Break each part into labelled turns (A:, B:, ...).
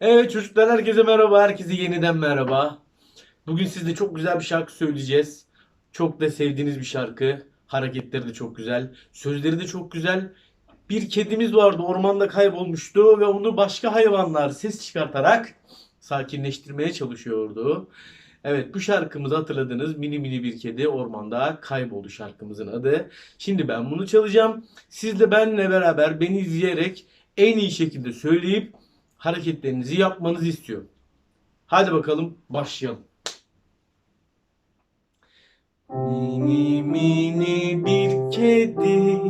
A: Evet çocuklar herkese merhaba, herkese yeniden merhaba. Bugün sizle çok güzel bir şarkı söyleyeceğiz. Çok da sevdiğiniz bir şarkı. Hareketleri de çok güzel, sözleri de çok güzel. Bir kedimiz vardı, ormanda kaybolmuştu ve onu başka hayvanlar ses çıkartarak sakinleştirmeye çalışıyordu. Evet bu şarkımızı hatırladınız. Mini mini bir kedi ormanda kayboldu şarkımızın adı. Şimdi ben bunu çalacağım. Siz de benimle beraber beni izleyerek en iyi şekilde söyleyip hareketlerinizi yapmanızı istiyorum. Hadi bakalım başlayalım. Mini mini bir kedi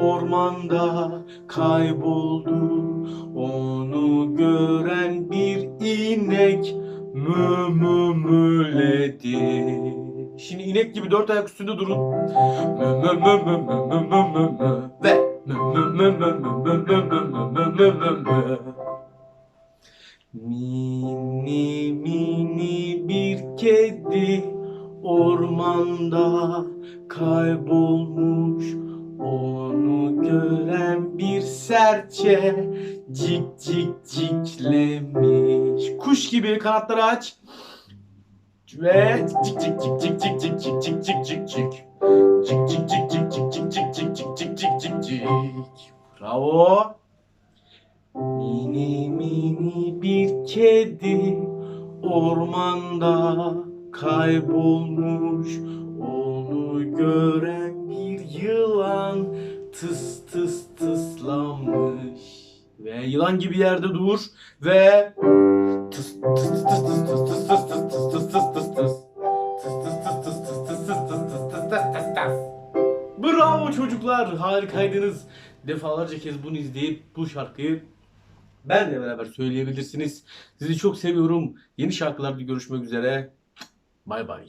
A: ormanda kayboldu. Onu gören bir inek mü mü müledi. Şimdi inek gibi dört ayak üstünde durun. Mü mü mü mü mü mü mü mü mü ve mü mü mü mü mü mü mü mü mü mü mü. Mini mini bir kedi ormanda kaybolmuş. Onu gören bir serçe cik cik ciklemiş. Kuş gibi kanatları aç. Ve cik cik cik cik cik cik cik cik cik cik cik. Cik cik cik cik cik cik cik cik cik cik cik. Bravo. Mini mini bir kedi ormanda kaybolmuş. Onu gören bir yılan tıs tıs tıslamış. Ve yılan gibi yerde dur ve tıs. Tıs tıs tıs tıs tıs tıs tıs tıs tıs tıs tıs tıs tıs. Bravo çocuklar harikaydınız. Defalarca kez bunu izleyip bu şarkıyı benle beraber söyleyebilirsiniz. Sizi çok seviyorum. Yeni şarkılarda görüşmek üzere. Bay bay.